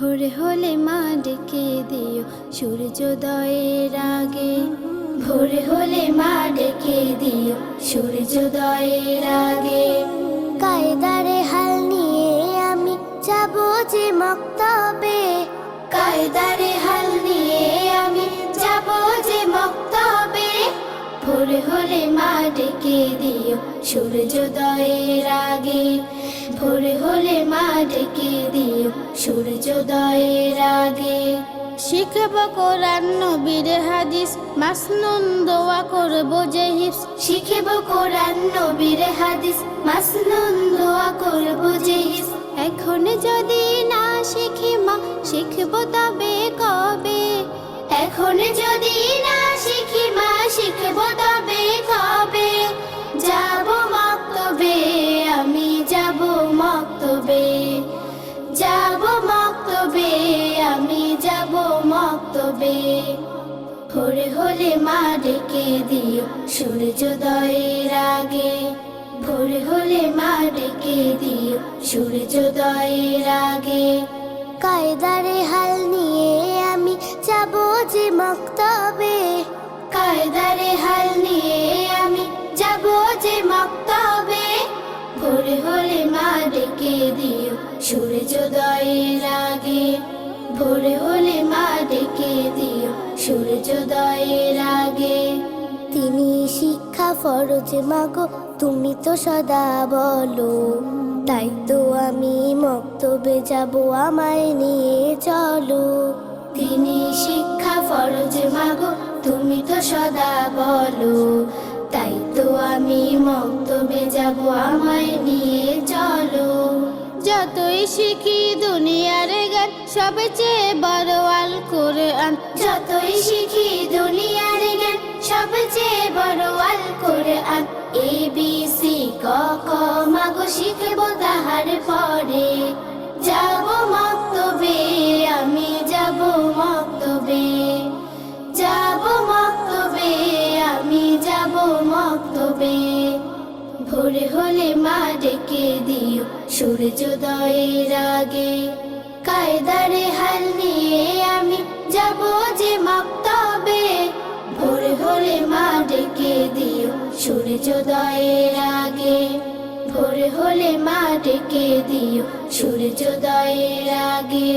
ভোর হলে মা ডেকে দিও, সূর্যোদয়ের আগে। ভোর হলে মা ডেকে দিও, সূর্যোদয়ের আগে। কায়দারে হাল নিয়ে আমি যাব যে মক্তবে। কায়দারে হাল নিয়ে আমি যাব যে মক্তবে। ভোর হলে মা ডেকে দিও, সূর্যোদয়ের আগে। ভোর হলে মা ডেকে দিও সূর্যোদয়ের আগে। শিখব কোরআন নবীর হাদিস মাসনুন দোয়া করব যে হিফস। শিখব কোরআন নবীর হাদিস মাসনুন দোয়া করব যে এখন যদি না শিখি মা শিখব তবে কবে? এখন যদি না শিখি মা শিখব তবে কবে? যাব মক্তবে আমি যাব মক্তবে। মক্তবে ভোর হলে মা ডেকে দিও সূর্যোদয়ের আগে। ভোর হলে মা ডেকে দিও সূর্যোদয়ের আগে। কায়দারে হাল নিয়ে আমি যাব যে মক্তবে। কায়দারে হাল নিয়ে আমি যাব যে মক্তবে। ভোর হলে মা ডেকে দিও সূর্যোদয়ের আগে। ভোর হলে মা ডেকে দিও। সূর্যোদয়ের আগে তিনি শিক্ষা ফরজ, মাগো তুমি তো সদা বলো। তাই তো আমি মক্তবে যাব, আমায় নিয়ে চলো। তিনি শিক্ষা ফরজ, মাগো তুমি তো সদা বলো। তাই তো আমি মক্তবে যাব, আমায় নিয়ে চলো। যতই শিখি দুনিয়ার সবচেয়ে বড় আল কোরআন। যতই শিখি দুনিয়ার জ্ঞান সবচেয়ে বড় আল কোরআন। এ, বি, সি, ক ক মাগো শিখব তাহার পরে। যাব মক্তবে, আমি যাব মক্তবে। যাব মক্তবে, আমি যাব মক্তবে। ভোর হলে মা ডেকে দিও সূর্যোদয়ের আগে। কায়দারে হাল নিয়ে আমি যাব যে মক্তবে ভোর হলে মা ডেকে দিও সূর্যোদয়ের আগে। ভোর হলে মা ডেকে দিও সূর্যোদয়ের আগে।